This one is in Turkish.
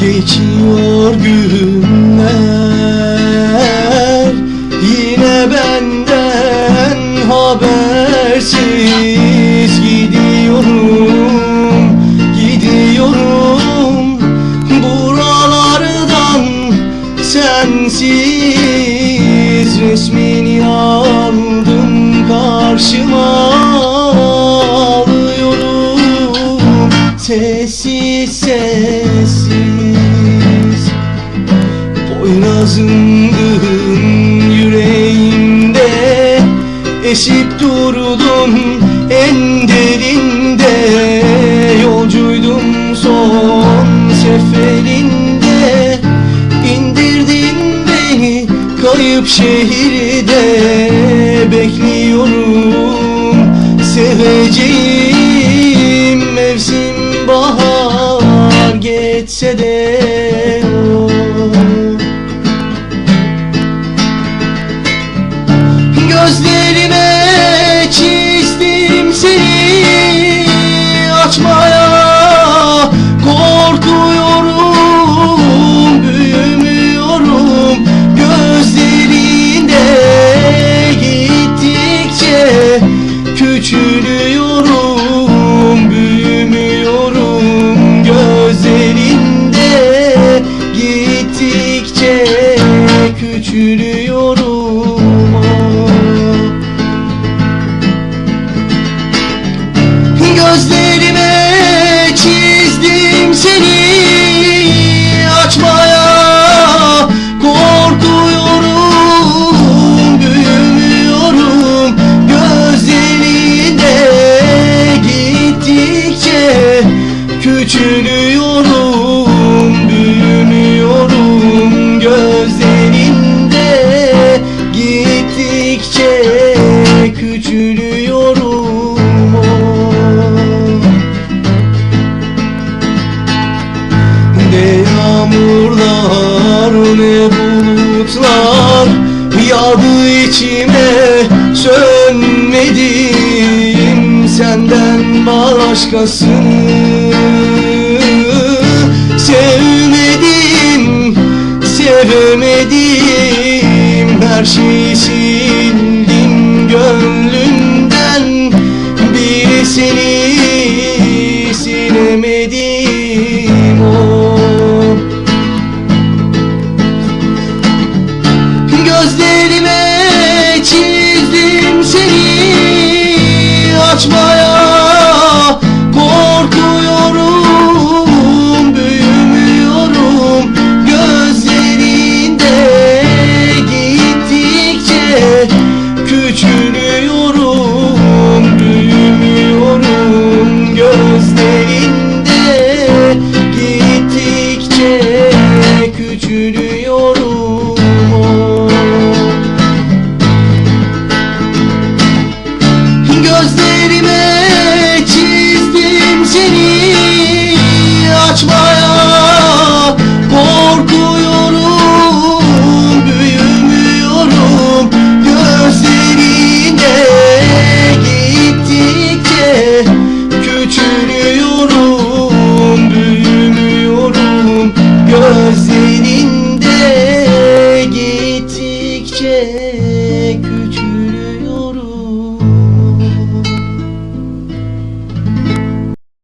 Geçiyor günler. Yine benden habersiz Gidiyorum, gidiyorum. Buralardan sensiz Resmini Boynazımdın yüreğimde Esip durdun en derinde. Yolcuydum son seferinde İndirdin beni kayıp şehirde. Bekliyorum seveceğim küçülüyorum büyümüyorum gözlerinde. Gittikçe küçülüyorum küçülüyorum büyümüyorum gözlerinde. Gittikçe küçülüyorum. Ne yağmurlar ne bulutlar Yağdı içime. Sönmedim Senden başkasını sevemedim Her şeyi sildim gönlümden Bir seni silemedim o. Gözlerime çizdim seni açmaya özelinde gittikçe